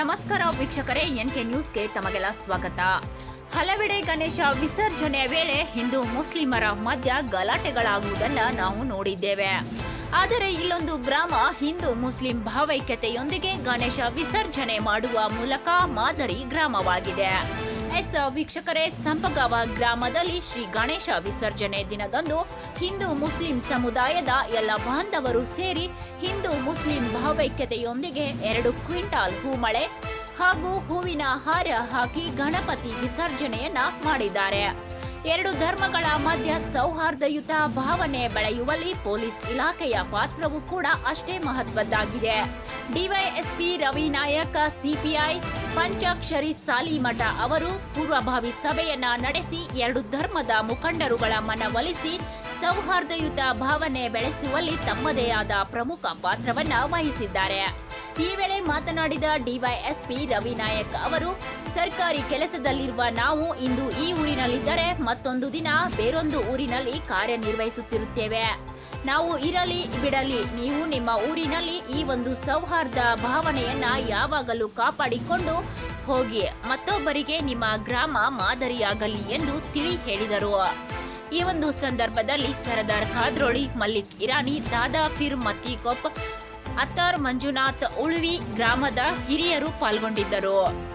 ನಮಸ್ಕಾರ ವೀಕ್ಷಕರೇ, N K ನ್ಯೂಸ್ಗೆ ತಮಗೆಲ್ಲ ಸ್ವಾಗತ. ಹಲವೆಡೆ ಗಣೇಶ ವಿಸರ್ಜನೆಯ ವೇಳೆ ಹಿಂದೂ ಮುಸ್ಲಿಮರ ಮಧ್ಯ ಗಲಾಟೆಗಳಾಗುವುದನ್ನ ನಾವು ನೋಡಿದ್ದೇವೆ. ಆದರೆ ಇಲ್ಲೊಂದು ಗ್ರಾಮ ಹಿಂದೂ ಮುಸ್ಲಿಂ ಭಾವೈಕ್ಯತೆಯೊಂದಿಗೆ ಗಣೇಶ ವಿಸರ್ಜನೆ ಮಾಡುವ ಮೂಲಕ ಮಾದರಿ ಗ್ರಾಮವಾಗಿದೆ. ಎಸ್ ವೀಕ್ಷಕರೇ, ಸಂಪಗಾವ ಗ್ರಾಮದಲ್ಲಿ ಶ್ರೀ ಗಣೇಶ ವಿಸರ್ಜನೆ ದಿನದಂದು ಹಿಂದೂ ಮುಸ್ಲಿಂ ಸಮುದಾಯದ ಎಲ್ಲ ಬಾಂಧವರು ಸೇರಿ ಹಿಂದೂ ಮುಸ್ಲಿಂ ಭಾವೈಕ್ಯತೆಯೊಂದಿಗೆ ಎರಡು ಕ್ವಿಂಟಾಲ್ ಹೂಮಳೆ ಹಾಗೂ ಹೂವಿನ ಹಾರ ಹಾಕಿ ಗಣಪತಿ ವಿಸರ್ಜನೆಯನ್ನ ಮಾಡಿದ್ದಾರೆ. ಎರಡು ಧರ್ಮಗಳ ಮಧ್ಯ ಸೌಹಾರ್ದಯುತ ಭಾವನೆ ಬೆಳೆಯುವಲ್ಲಿ ಪೊಲೀಸ್ ಇಲಾಖೆಯ ಪಾತ್ರವೂ ಕೂಡ ಅಷ್ಟೇ ಮಹತ್ವದ್ದಾಗಿದೆ. ಡಿವೈಎಸ್ಪಿ ರವಿ ನಾಯಕ್, ಸಿಪಿಐ ಪಂಚಾಕ್ಷರಿ ಸಾಲಿಮಠ ಅವರು ಪೂರ್ವಭಾವಿ ಸಭೆಯನ್ನ ನಡೆಸಿ ಎರಡು ಧರ್ಮದ ಮುಖಂಡರುಗಳ ಮನವೊಲಿಸಿ ಸೌಹಾರ್ದಯುತ ಭಾವನೆ ಬೆಳೆಸುವಲ್ಲಿ ತಮ್ಮದೇ ಆದ ಪ್ರಮುಖ ಪಾತ್ರವನ್ನ ವಹಿಸಿದ್ದಾರೆ. ಈ ವೇಳೆ ಮಾತನಾಡಿದ ಡಿವೈಎಸ್ಪಿ ರವಿ ನಾಯಕ್ ಅವರು, ಸರ್ಕಾರಿ ಕೆಲಸದಲ್ಲಿರುವ ನಾವು ಇಂದು ಈ ಊರಿನಲ್ಲಿದ್ದರೆ ಮತ್ತೊಂದು ದಿನ ಬೇರೊಂದು ಊರಿನಲ್ಲಿ ಕಾರ್ಯನಿರ್ವಹಿಸುತ್ತಿರುತ್ತೇವೆ. ನಾವು ಇರಲಿ ಬಿಡಲಿ, ನೀವು ನಿಮ್ಮ ಊರಿನಲ್ಲಿ ಈ ಒಂದು ಸೌಹಾರ್ದ ಭಾವನೆಯನ್ನ ಯಾವಾಗಲೂ ಕಾಪಾಡಿಕೊಂಡು ಹೋಗಿ, ಮತ್ತೊಬ್ಬರಿಗೆ ನಿಮ್ಮ ಗ್ರಾಮ ಮಾದರಿಯಾಗಲಿ ಎಂದು ತಿಳಿ ಹೇಳಿದರು. ಈ ಒಂದು ಸಂದರ್ಭದಲ್ಲಿ ಸರದಾರ್ ಖಾದ್ರೋಳಿ ಮಲ್ಲಿಕ್ ಇರಾನಿ, ದಾದಾ ಫಿರ್ ಮತ್ತಿಕೊಪ್ ಅತ್ತಾರ್ ಮಂಜುನಾಥ್ ಉಳುವಿ ಗ್ರಾಮದ ಹಿರಿಯರು ಪಾಲ್ಗೊಂಡಿದ್ದರು.